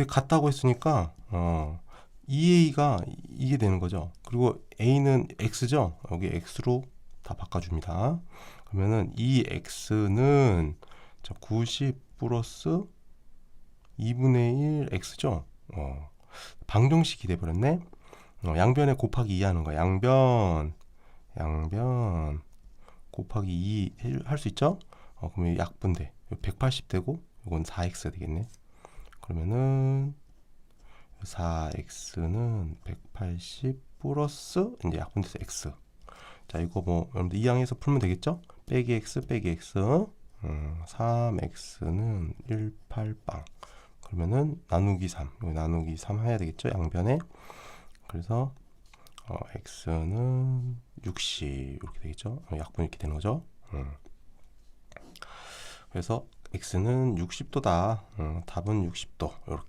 근데 같다고 했으니까 어 2a가 이게 되는 거죠. 그리고 a는 x죠. 여기 x로 다 바꿔줍니다. 그러면은 이 x는 자, 90 플러스 2분의 1 x죠. 어, 방정식이 돼버렸네. 어, 양변에 곱하기 2 하는 거야. 양변, 양변 곱하기 2 할 수 있죠? 어, 그러면 약분돼. 180 되고 이건 4x가 되겠네. 그러면은 4x는 180 플러스 이제 약분돼서 x. 자 이거 뭐 여러분들 이항에서 풀면 되겠죠? 빼기 x 빼기 x 음, 3x는 18빵 그러면은 나누기 3 여기 나누기 3 해야 되겠죠? 양변에 그래서 어, x는 60 이렇게 되겠죠? 어, 약분 이렇게 되는 거죠? 음. 그래서 x는 60도다. 음, 답은 60도. 이렇게